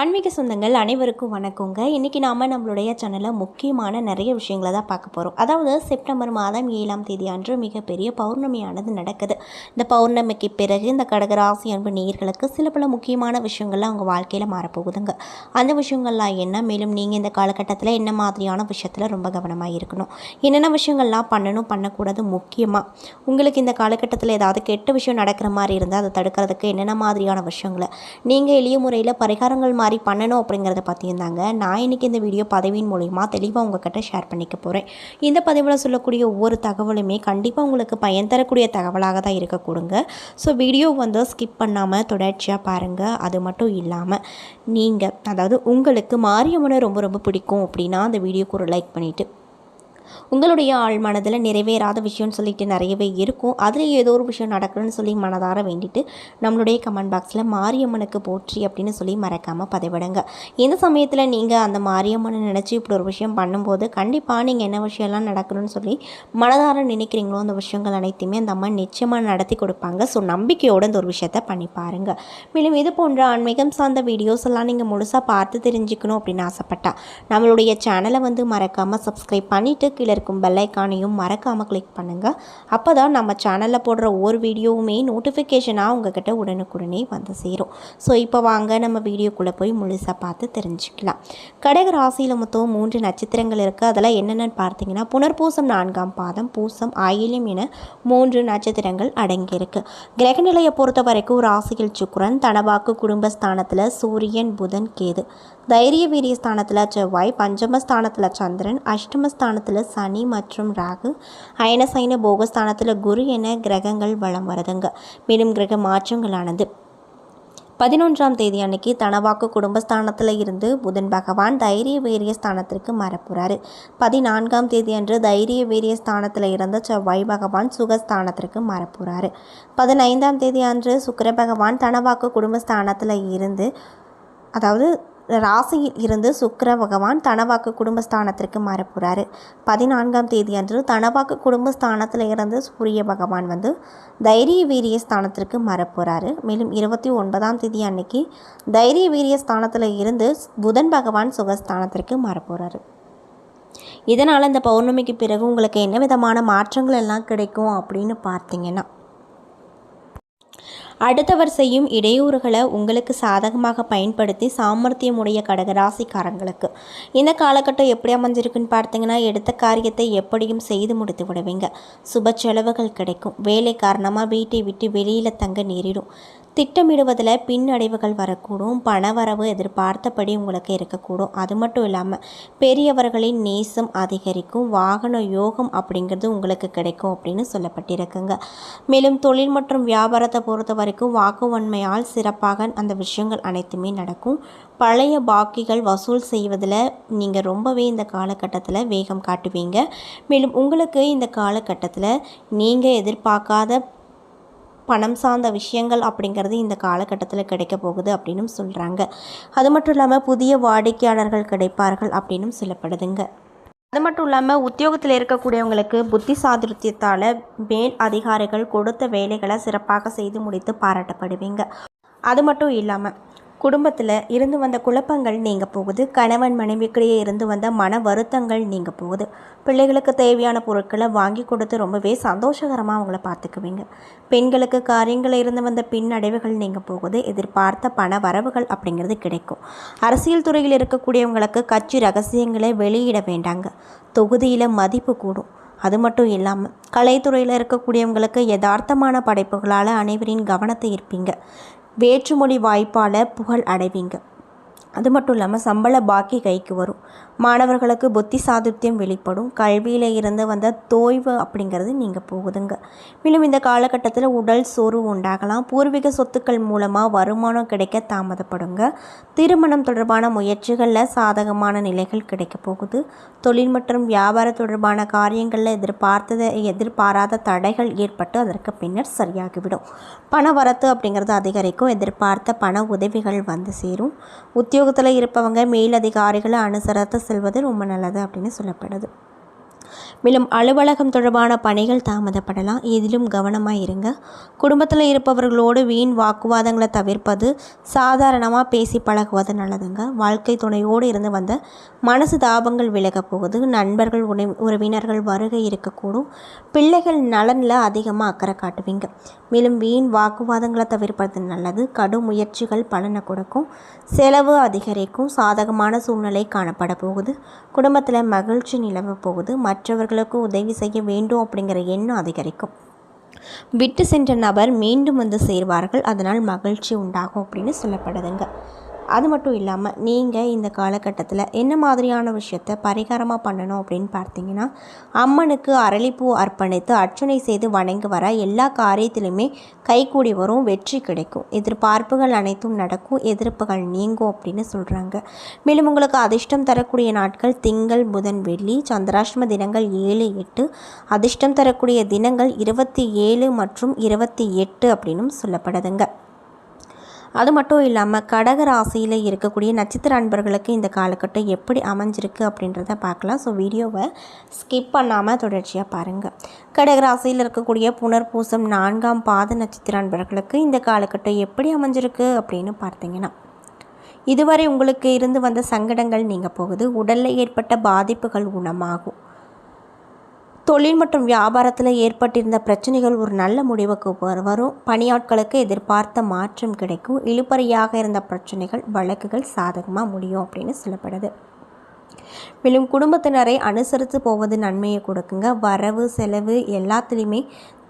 ஆன்மீக சொந்தங்கள் அனைவருக்கும் வணக்கங்க. இன்றைக்கி நாம் நம்மளுடைய சேனலில் முக்கியமான நிறைய விஷயங்களை தான் பார்க்க போகிறோம் அதாவது செப்டம்பர் மாதம் ஏழாம் தேதி அன்று மிகப்பெரிய பௌர்ணமியானது நடக்குது. இந்த பௌர்ணமிக்கு பிறகு இந்த கடகராசி அன்பு நேயர்களுக்கு சில பல முக்கியமான விஷயங்கள்லாம் அவங்க வாழ்க்கையில் மாறப்போகுதுங்க. அந்த விஷயங்கள்லாம் என்ன? மேலும் நீங்கள் இந்த காலகட்டத்தில் என்ன மாதிரியான விஷயத்தில் ரொம்ப கவனமாக இருக்கணும்? என்னென்ன விஷயங்கள்லாம் பண்ணணும்? பண்ணக்கூடாது முக்கியமாக உங்களுக்கு இந்த காலகட்டத்தில் ஏதாவது கெட்ட விஷயம் நடக்கிற மாதிரி இருந்தால் அதை தடுக்கிறதுக்கு என்னென்ன மாதிரியான விஷயங்களை? நீங்கள் எளிய முறையில் பரிகாரங்கள் மாதிரி பண்ணணும் அப்படிங்கிறத பற்றியிருந்தாங்க நான் இன்றைக்கி இந்த வீடியோ பதவியின் மூலிமா தெளிவாக உங்ககிட்ட ஷேர் பண்ணிக்க போகிறேன் இந்த பதிவில் சொல்லக்கூடிய ஒவ்வொரு தகவலுமே கண்டிப்பாக உங்களுக்கு பயன் தரக்கூடிய தகவலாக தான் இருக்கக்கூடுங்க ஸோ வீடியோ வந்து ஸ்கிப் பண்ணாமல் தொடர்ச்சியாக பாருங்கள் அது மட்டும் இல்லாமல் நீங்கள் அதாவது உங்களுக்கு மாரியம்மனை ரொம்ப ரொம்ப பிடிக்கும் அப்படின்னா அந்த வீடியோக்கு ஒரு லைக் பண்ணிவிட்டு உங்களுடைய ஆள் மனதில் நிறைவேறாத விஷயம்னு சொல்லிட்டு நிறையவே இருக்கும். அதில் ஏதோ ஒரு விஷயம் நடக்கணும்னு சொல்லி மனதார வேண்டிட்டு நம்மளுடைய கமெண்ட் பாக்ஸில் மாரியம்மனுக்கு போற்றி அப்படின்னு சொல்லி மறக்காமல் பதிவிடுங்க. இந்த சமயத்தில் நீங்கள் அந்த மாரியம்மனை நினச்சி இப்படி ஒரு விஷயம் பண்ணும்போது கண்டிப்பாக நீங்கள் என்ன விஷயம்லாம் நடக்கணும்னு சொல்லி மனதார நினைக்கிறீங்களோ அந்த விஷயங்கள் அனைத்தையுமே அந்த அம்மா நிச்சயமாக நடத்தி கொடுப்பாங்க. ஸோ நம்பிக்கையோடு இந்த ஒரு விஷயத்தை பண்ணி பாருங்கள் மேலும் இது போன்ற ஆன்மீகம் சார்ந்த வீடியோஸ் எல்லாம் நீங்கள் முழுசாக பார்த்து தெரிஞ்சுக்கணும் அப்படின்னு ஆசைப்பட்டா நம்மளுடைய சேனலை வந்து மறக்காமல் சப்ஸ்கிரைப் பண்ணிவிட்டு கீழே இருக்கும் பெல்லைக்கானையும் மறக்காமல் கிளிக் பண்ணுங்கள் அப்போ தான் நம்ம சேனலில் போடுற ஒவ்வொரு வீடியோவுமே நோட்டிஃபிகேஷனாக உங்ககிட்ட உடனுக்குடனே வந்து சேரும். ஸோ இப்போ வாங்க நம்ம வீடியோக்குள்ளே போய் முழுசாக பார்த்து தெரிஞ்சுக்கலாம். கடக ராசியில் மொத்தம் மூன்று நட்சத்திரங்கள் இருக்குது அதெல்லாம் என்னென்னு பார்த்தீங்கன்னா புனர்பூசம் நான்காம் பாதம் பூசம் ஆயிலியம் என மூன்று நட்சத்திரங்கள் அடங்கியிருக்கு. கிரகநிலையை பொறுத்த வரைக்கும் ராசியில் சுக்குரன் தனவாக்கு குடும்பஸ்தானத்தில் சூரியன் புதன் கேது. தைரிய வீரிய ஸ்தானத்தில் செவ்வாய் பஞ்சமஸ்தானத்தில் சந்திரன் அஷ்டமஸ்தானத்தில் சனி மற்றும் ராகு. அயனசைன போகஸ்தானத்தில் குரு என கிரகங்கள் வளம் வருதுங்க. மேலும் கிரக மாற்றங்களானது. பதினொன்றாம் தேதி அன்னைக்கு தனவாக்கு குடும்பஸ்தானத்தில் இருந்து புதன் பகவான் தைரிய வீரிய ஸ்தானத்திற்கு மறப்புறாரு. பதினான்காம் தேதி அன்று தைரிய வீரிய ஸ்தானத்தில் இருந்த செவ்வாய் பகவான் சுகஸ்தானத்திற்கு மறப்புறாரு. பதினைந்தாம் தேதி அன்று சுக்கர பகவான் தனவாக்கு குடும்பஸ்தானத்தில் இருந்து அதாவது ராசியில் இருந்து சுக்கர பகவான் தனவாக்கு குடும்பஸ்தானத்திற்கு மாறப்போகிறாரு பதினான்காம் தேதி அன்று தனவாக்கு குடும்பஸ்தானத்தில் இருந்து சூரிய பகவான் வந்து தைரிய வீரிய ஸ்தானத்திற்கு மாறப்போகிறாரு மேலும் இருபத்தி ஒன்பதாம் தேதி அன்னைக்கு தைரிய வீரிய ஸ்தானத்தில் இருந்து புதன் பகவான் சுகஸ்தானத்திற்கு மாறப்போகிறாரு இதனால் இந்த பௌர்ணமிக்கு பிறகு உங்களுக்கு என்ன விதமான மாற்றங்கள் எல்லாம் கிடைக்கும் அப்படின்னு பார்த்தீங்கன்னா அடுத்தவர் செய்யும் இடையூறுகளை உங்களுக்கு சாதகமாக பயன்படுத்தி சாமர்த்தியமுடைய கடகராசிக்காரங்களுக்கு இந்த காலகட்டம் எப்படி அமைஞ்சிருக்குன்னு பார்த்தீங்கன்னா எடுத்த காரியத்தை எப்படியும் செய்து முடித்து விடுவீங்க. சுப செலவுகள் கிடைக்கும். வேலை காரணமாக வீட்டை விட்டு வெளியில் தங்க நேரிடும். திட்டமிடுவதில் பின்னடைவுகள் வரக்கூடும். பணவரவு எதிர்பார்த்தபடி உங்களுக்கு இருக்கக்கூடும். அது மட்டும் இல்லாமல் பெரியவர்களின் நேசம் அதிகரிக்கும். வாகன யோகம் அப்படிங்கிறது உங்களுக்கு கிடைக்கும் அப்படின்னு சொல்லப்பட்டிருக்குங்க. மேலும் தொழில் மற்றும் வியாபாரத்தை அவருக்கு வாக்குவன்மையால் சிறப்பாக அந்த விஷயங்கள் அனைத்துமே நடக்கும். பழைய பாக்கிகள் வசூல் செய்வதில் நீங்கள் ரொம்பவே இந்த காலகட்டத்தில் வேகம் காட்டுவீங்க. மேலும் உங்களுக்கு இந்த காலகட்டத்தில் நீங்கள் எதிர்பார்க்காத பணம் சார்ந்த விஷயங்கள் அப்படிங்கிறது இந்த காலகட்டத்தில் கிடைக்க போகுது அப்படின்னும் சொல்கிறாங்க அது மட்டும் இல்லாமல் புதிய வாடிக்கையாளர்கள் கிடைப்பார்கள் அப்படின்னும் சொல்லப்படுதுங்க. அது மட்டும் இல்லாமல் உத்தியோகத்தில் இருக்கக்கூடியவங்களுக்கு புத்தி சாதுர்த்தியத்தால் மேல் அதிகாரிகள் கொடுத்த வேலைகளை சிறப்பாக செய்து முடித்து பாராட்டப்படுவீங்க. அது மட்டும் இல்லாமல் குடும்பத்தில் இருந்து வந்த குழப்பங்கள் நீங்க போகுது. கணவன் மனைவிக்கிடையே இருந்து வந்த மன வருத்தங்கள் நீங்க போகுது. பிள்ளைகளுக்கு தேவையான பொருட்களை வாங்கி கொடுத்து ரொம்பவே சந்தோஷகரமாக அவங்கள பார்த்துக்குவீங்க பெண்களுக்கு காரியங்களில் இருந்து வந்த பின்னடைவுகள் நீங்க போகுது. எதிர்பார்த்த பண வரவுகள் அப்படிங்கிறது கிடைக்கும். அரசியல் துறையில் இருக்கக்கூடியவங்களுக்கு கட்சி ரகசியங்களை வெளியிட வேண்டாங்க. தொகுதியில் மதிப்பு கூடும். அது மட்டும் இல்லாமல் கலைத்துறையில் இருக்கக்கூடியவங்களுக்கு யதார்த்தமான படைப்புகளால் அனைவரின் கவனத்தை ஈர்ப்பீங்க. வேற்றுமொழி வாய்ப்பால் புகழ் அடைவீங்க. அது மட்டும் இல்லாமல் சம்பள பாக்கி கைக்கு வரும். மாணவர்களுக்கு புத்தி சாதுர்த்தியம் வெளிப்படும். கல்வியில் இருந்து வந்த தோய்வு அப்படிங்கிறது நீங்கள் போகுதுங்க. மேலும் இந்த காலகட்டத்தில் உடல் சோர்வு உண்டாகலாம். பூர்வீக சொத்துக்கள் மூலமாக வருமானம் கிடைக்க தாமதப்படுங்க. திருமணம் தொடர்பான முயற்சிகளில் சாதகமான நிலைகள் கிடைக்க போகுது. தொழில் மற்றும் வியாபார தொடர்பான காரியங்களில் எதிர்பார்த்ததை எதிர்பாராத தடைகள் ஏற்பட்டு அதற்கு பின்னர் சரியாகிவிடும். பண வரத்து அப்படிங்கிறது அதிகரிக்கும். எதிர்பார்த்த பண உதவிகள் வந்து சேரும். உத்தியோகத்தில் இருப்பவங்க மேலதிகாரிகளை அனுசரித்து செல்வது ரொம்ப நல்லது அப்படின்னு சொல்லப்படுது. மேலும் அலுவலகம் தொடர்பான பணிகள் தாமதப்படலாம். இதிலும் கவனமாக இருங்க. குடும்பத்தில் இருப்பவர்களோடு வீண் வாக்குவாதங்களை தவிர்ப்பது சாதாரணமாக பேசி பழகுவது நல்லதுங்க. வாழ்க்கை துணையோடு இருந்து வந்த மனசு தாபங்கள் விலகப் போகுது. நண்பர்கள் உணை உறவினர்கள் வருகை இருக்கக்கூடும். பிள்ளைகள் நலனில் அதிகமாக அக்கறை காட்டுவீங்க. மேலும் வீண் வாக்குவாதங்களை தவிர்ப்பது நல்லது. கடும் முயற்சிகள் பலனை கொடுக்கும். செலவு அதிகரிக்கும். சாதகமான சூழ்நிலை காணப்பட போகுது. குடும்பத்தில் மகிழ்ச்சி நிலவ போகுது. மற்ற மற்றவர்களுக்கு உதவி செய்ய வேண்டும் அப்படிங்கிற எண்ணம் அதிகரிக்கும். விட்டு சென்ற நபர் மீண்டும் வந்து சேர்வார்கள். அதனால் மகிழ்ச்சி உண்டாகும் அப்படின்னு சொல்லப்படுதுங்க. அது மட்டும் இல்லாமல் நீங்கள் இந்த காலகட்டத்தில் என்ன மாதிரியான விஷயத்த பரிகாரமாக பண்ணணும் அப்படின்னு பார்த்தீங்கன்னா அம்மனுக்கு அரளிப்பூ அர்ப்பணித்து அர்ச்சனை செய்து வணங்கி வர எல்லா காரியத்திலுமே கைகூடி வரும் வெற்றி கிடைக்கும். எதிர்பார்ப்புகள் அனைத்தும் நடக்கும் எதிர்ப்புகள் நீங்கும் அப்படின்னு சொல்கிறாங்க மேலும் உங்களுக்கு அதிர்ஷ்டம் தரக்கூடிய நாட்கள் திங்கள் புதன் வெள்ளி சந்திராஷ்டம தினங்கள் ஏழு எட்டு அதிர்ஷ்டம் தரக்கூடிய தினங்கள் இருபத்தி ஏழு மற்றும் இருபத்தி எட்டு அப்படின்னும் சொல்லப்படுதுங்க. அது மட்டும் இல்லாமல் கடக ராசியில் இருக்கக்கூடிய நட்சத்திர அன்பர்களுக்கு இந்த காலகட்டம் எப்படி அமைஞ்சிருக்கு அப்படின்றத பார்க்கலாம். ஸோ வீடியோவை ஸ்கிப் பண்ணாமல் தொடர்ச்சியாக பாருங்கள் கடக ராசியில் இருக்கக்கூடிய புனர்பூசம் நான்காம் பாத நட்சத்திர அன்பர்களுக்கு இந்த காலகட்டம் எப்படி அமைஞ்சிருக்கு அப்படின்னு பார்த்தீங்கன்னா இதுவரை உங்களுக்கு இருந்து வந்த சங்கடங்கள் நீங்கள் போகுது. உடலில் ஏற்பட்ட பாதிப்புகள் குணமாகும். தொழில் மற்றும் வியாபாரத்தில் ஏற்பட்டிருந்த பிரச்சனைகள் ஒரு நல்ல முடிவுக்கு வரும். பணியாட்களுக்கு எதிர்பார்த்த மாற்றம் கிடைக்கும். இழுப்பறையாக இருந்த பிரச்சனைகள் வழக்குகள் சாதகமாக முடியும் அப்படின்னு சொல்லப்படுது. மேலும் குடும்பத்தினரை அனுசரித்து போவது நன்மையை கொடுக்குங்க. வரவு செலவு எல்லாத்துலேயுமே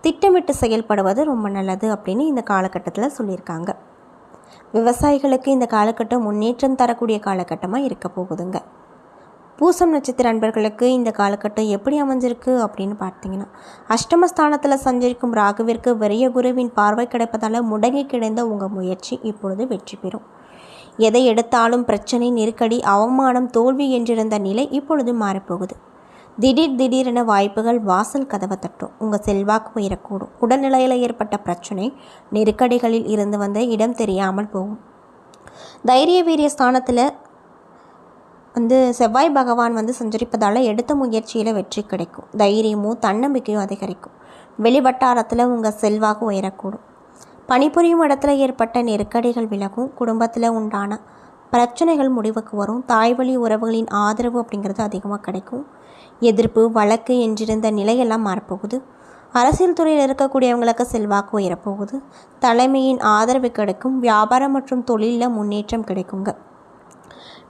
திட்டமிட்டு செயல்படுவது ரொம்ப நல்லது அப்படின்னு இந்த காலகட்டத்தில் சொல்லியிருக்காங்க. விவசாயிகளுக்கு இந்த காலகட்டம் முன்னேற்றம் தரக்கூடிய காலகட்டமாக இருக்க போகுதுங்க. பூசம் நட்சத்திர அன்பர்களுக்கு இந்த காலகட்டம் எப்படி அமைஞ்சிருக்கு அப்படின்னு பார்த்தீங்கன்னா அஷ்டமஸ்தானத்தில் சஞ்சரிக்கும் ராகுவிற்கு வெறிய குருவின் பார்வை கிடைப்பதால் முடங்கி கிடைந்த உங்கள் முயற்சி இப்பொழுது வெற்றி பெறும். எதை எடுத்தாலும் பிரச்சனை நெருக்கடி அவமானம் தோல்வி என்றிருந்த நிலை இப்பொழுது மாறப்போகுது. திடீர் திடீரென வாய்ப்புகள் வாசல் கதவை தட்டும். உங்கள் செல்வாக்கு உயரக்கூடும். உடல்நிலையில் ஏற்பட்ட பிரச்சனை நெருக்கடிகளில் இருந்து வந்த இடம் தெரியாமல் போகும். தைரிய வீரிய ஸ்தானத்தில் வந்து செவ்வாய் பகவான் வந்து சஞ்சரிப்பதால் எடுத்த முயற்சியில் வெற்றி கிடைக்கும். தைரியமும் தன்னம்பிக்கையும் அதிகரிக்கும். வெளிவட்டாரத்தில் உங்கள் செல்வாக்கு உயரக்கூடும். பணிபுரியும் இடத்துல ஏற்பட்ட நெருக்கடிகள் விலகும். குடும்பத்தில் உண்டான பிரச்சனைகள் முடிவுக்கு வரும். தாய்வழி உறவுகளின் ஆதரவு அப்படிங்கிறது அதிகமாக கிடைக்கும். எதிர்ப்பு வழக்கு என்றிருந்த நிலையெல்லாம் மாறப்போகுது. அரசியல் துறையில் இருக்கக்கூடியவங்களுக்கு செல்வாக்கு உயரப்போகுது. தலைமையின் ஆதரவு கிடைக்கும். வியாபாரம் மற்றும் தொழிலில் முன்னேற்றம் கிடைக்குங்க.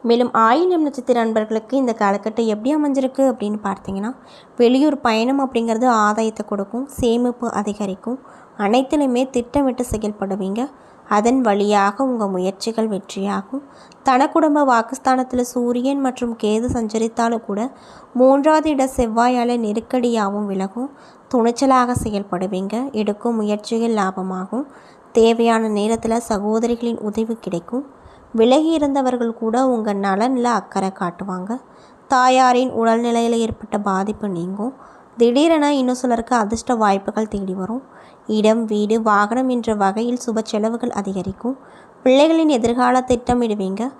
மேலும் ஆயினம் நட்சத்திர நண்பர்களுக்கு இந்த காலகட்டம் எப்படி அமைஞ்சிருக்கு அப்படின்னு பார்த்தீங்கன்னா வெளியூர் பயணம் அப்படிங்கிறது ஆதாயத்தை கொடுக்கும் சேமிப்பு அதிகரிக்கும். அனைத்திலுமே திட்டமிட்டு செயல்படுவீங்க. அதன் வழியாக உங்கள் முயற்சிகள் வெற்றியாகும். தன குடும்ப வாக்குஸ்தானத்தில் சூரியன் மற்றும் கேது சஞ்சரித்தாலும் கூட மூன்றாவது இட செவ்வாயால் நெருக்கடியாகவும் விலகும். துணிச்சலாக செயல்படுவீங்க. எடுக்கும் முயற்சிகள் லாபமாகும். தேவையான நேரத்தில் சகோதரிகளின் உதவி கிடைக்கும். விலகி இருந்தவர்கள் கூட உங்கள் நலனில் அக்கறை காட்டுவாங்க. தாயாரின் உடல்நிலையில் ஏற்பட்ட பாதிப்பு நீங்கும். திடீரென இன்னும் சிலருக்கு அதிர்ஷ்ட வாய்ப்புகள் தேடி வரும். இடம் வீடு வாகனம் என்ற வகையில் சுப செலவுகள் அதிகரிக்கும். பிள்ளைகளின் எதிர்கால திட்டமிடுவீங்க.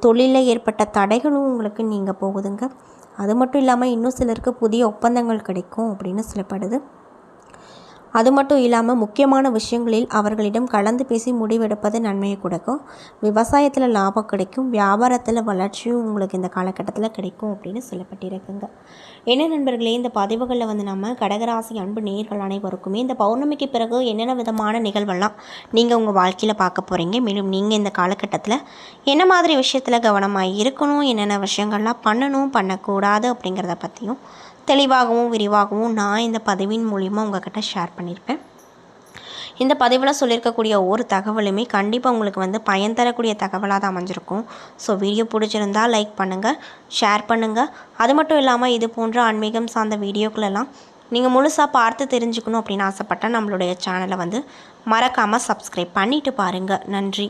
தொழிலில் ஏற்பட்ட தடைகளும் உங்களுக்கு நீங்கள் போகுதுங்க. அது மட்டும் இல்லாமல் இன்னும் சிலருக்கு புதிய ஒப்பந்தங்கள் கிடைக்கும் அப்படின்னு சொல்லப்படுது. அது மட்டும் இல்லாமல் முக்கியமான விஷயங்களில் அவர்களிடம் கலந்து பேசி முடிவெடுப்பது நன்மையை கொடுக்கும். விவசாயத்தில் லாபம் கிடைக்கும். வியாபாரத்தில் வளர்ச்சியும் உங்களுக்கு இந்த காலகட்டத்தில் கிடைக்கும் அப்படின்னு சொல்லப்பட்டிருக்குங்க. என்ன நண்பர்களே இந்த பதிவுகளில் வந்து நம்ம கடகராசி அன்பு நேர்கள் அனைவருக்குமே இந்த பௌர்ணமிக்கு பிறகு என்னென்ன விதமான நிகழ்வெல்லாம் நீங்கள் உங்கள் வாழ்க்கையில் பார்க்க போகிறீங்க மேலும் நீங்கள் இந்த காலகட்டத்தில் என்ன மாதிரி விஷயத்தில் கவனமாக இருக்கணும்? என்னென்ன விஷயங்கள்லாம் பண்ணணும்? பண்ணக்கூடாது அப்படிங்கிறத பற்றியும் தெளிவாகவும் விரிவாகவும் நான் இந்த பதிவின் மூலிமா உங்கள்கிட்ட ஷேர் பண்ணியிருப்பேன் இந்த பதிவில் சொல்லியிருக்கக்கூடிய ஒவ்வொரு தகவலுமே கண்டிப்பாக உங்களுக்கு வந்து பயன் தரக்கூடிய தகவலாக தான் அமைஞ்சிருக்கும். ஸோ வீடியோ பிடிச்சிருந்தால் லைக் பண்ணுங்கள் ஷேர் பண்ணுங்கள் அது மட்டும் இல்லாமல் இது போன்ற ஆன்மீகம் சார்ந்த வீடியோக்களெல்லாம் நீங்கள் முழுசாக பார்த்து தெரிஞ்சுக்கணும் அப்படின்னு ஆசைப்பட்டால் நம்மளுடைய சேனலை வந்து மறக்காமல் சப்ஸ்கிரைப் பண்ணிவிட்டு பாருங்கள் நன்றி.